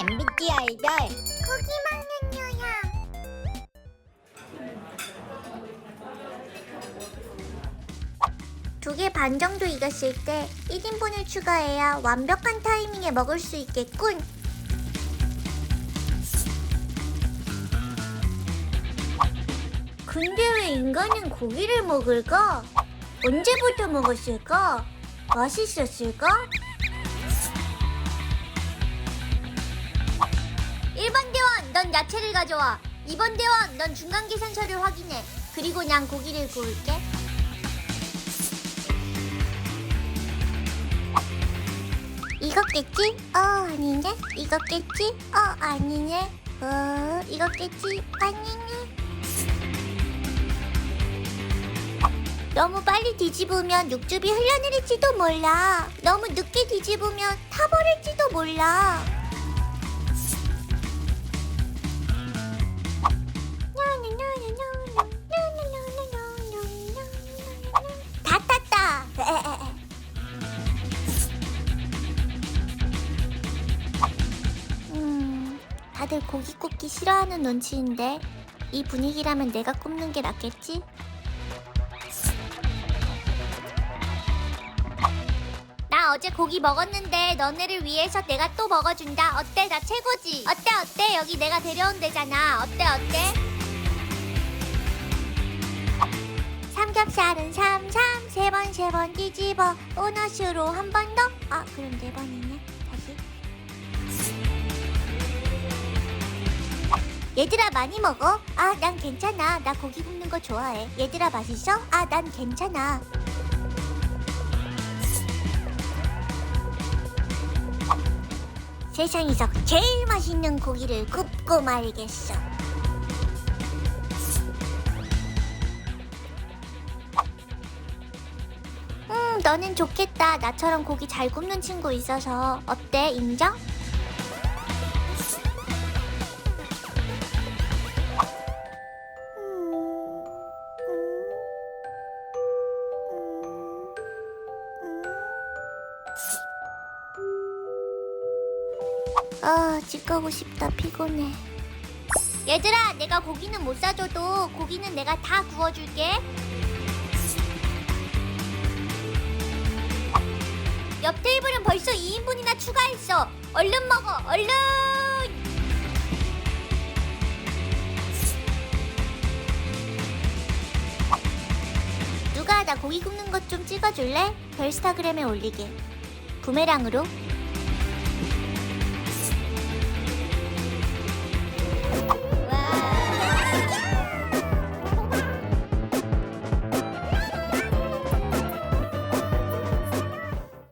MBTI별 고기 먹는 요양. 두개 반 정도 익었을 때 1인분을 추가해야 완벽한 타이밍에 먹을 수 있겠군. 근데 왜 인간은 고기를 먹을까? 언제부터 먹었을까? 맛있었을까? 넌 야채를 가져와. 2번 대원, 넌 중간 계산서를 확인해. 그리고 난 고기를 구울게. 이거겠지? 어, 아니네. 이거겠지? 어, 아니네. 어, 이거겠지? 아니네. 너무 빨리 뒤집으면 육즙이 흘러내릴지도 몰라. 너무 늦게 뒤집으면 타버릴지도 몰라. 다들 고기 굽기 싫어하는 눈치인데 이 분위기라면 내가 굽는 게 낫겠지? 나 어제 고기 먹었는데 너네를 위해서 내가 또 먹어준다. 어때? 나 최고지? 어때? 어때? 여기 내가 데려온 데잖아. 어때? 어때? 삼겹살은 삼삼 세 번 세 번 뒤집어 보너스로 한 번 더. 아 그럼 네 번이네. 얘들아 많이 먹어. 아 난 괜찮아. 나 고기 굽는 거 좋아해. 얘들아 맛있어? 아 난 괜찮아. 세상에서 제일 맛있는 고기를 굽고 말겠어. 음, 너는 좋겠다. 나처럼 고기 잘 굽는 친구 있어서. 어때? 인정? 아, 집 가고 싶다. 피곤해. 얘들아, 내가 고기는 못 사줘도 고기는 내가 다 구워줄게. 옆 테이블은 벌써 2인분이나 추가했어. 얼른 먹어, 얼른! 누가 나 고기 굽는 것 좀 찍어줄래? 별스타그램에 올리게. 부메랑으로.